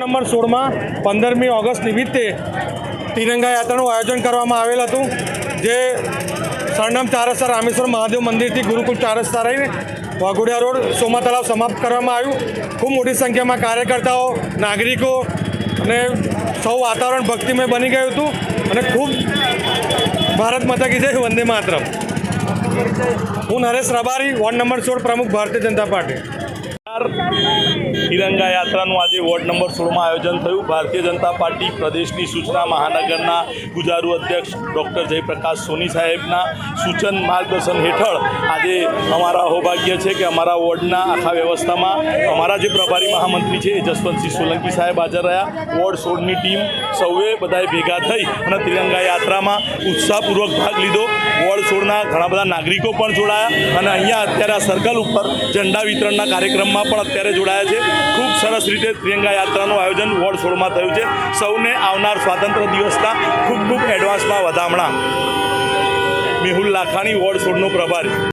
Number સોળમાં પંદરમી August નિમિત્તે તિરંગા યાત્રાનું આયોજન કરવામાં આવેલ હતું, જે સરનામ ચાર રામેશ્વર મહાદેવ મંદિરથી ગુરુકુળ ચાર રસ્તા રહીને વાઘોડિયા રોડ સોમા તળાવ સમાપ્ત કરવામાં આવ્યું. ખૂબ મોટી સંખ્યામાં કાર્યકર્તાઓ, નાગરિકો અને સૌ વાતાવરણ ભક્તિમય બની ગયું હતું અને ખૂબ ભારત માતા કી જય, વંદે માતરમ. હું નરેશ રબારી, વોર્ડ નંબર સોળ, પ્રમુખ ભારતીય જનતા પાર્ટી. તિરંગા યાત્રાનું આજે વોર્ડ નંબર સોળમાં આયોજન થયું. ભારતીય જનતા પાર્ટી પ્રદેશની સૂચના મહાનગરના ગુજારુ અધ્યક્ષ ડૉક્ટર જયપ્રકાશ સોની સાહેબના સૂચન માર્ગદર્શન હેઠળ આજે અમારા સૌભાગ્ય છે કે અમારા વોર્ડના આખા વ્યવસ્થામાં અમારા જે પ્રભારી મહામંત્રી છે એ જસવંતસિંહ સોલંકી સાહેબ હાજર રહ્યા. વોર્ડ સોળની ટીમ સૌએ બધાએ ભેગા થઈ અને તિરંગા યાત્રામાં ઉત્સાહપૂર્વક ભાગ લીધો. વોર્ડ સોળના ઘણા બધા નાગરિકો પણ જોડાયા અને અહીંયા અત્યારે આ સર્કલ ઉપર ઝંડા વિતરણના કાર્યક્રમમાં પણ અત્યારે જોડાયા છે. ખૂબ સરસ રીતે પ્રિયંકા યાત્રાનું આયોજન વોર્ડ સોળમાં થયું છે. સૌને આવનાર સ્વાતંત્ર્ય દિવસના ખૂબ ખૂબ એડવાન્સમાં વધામણા. મેહુલ લાખાણી વોર્ડ સોળનો પ્રભારી.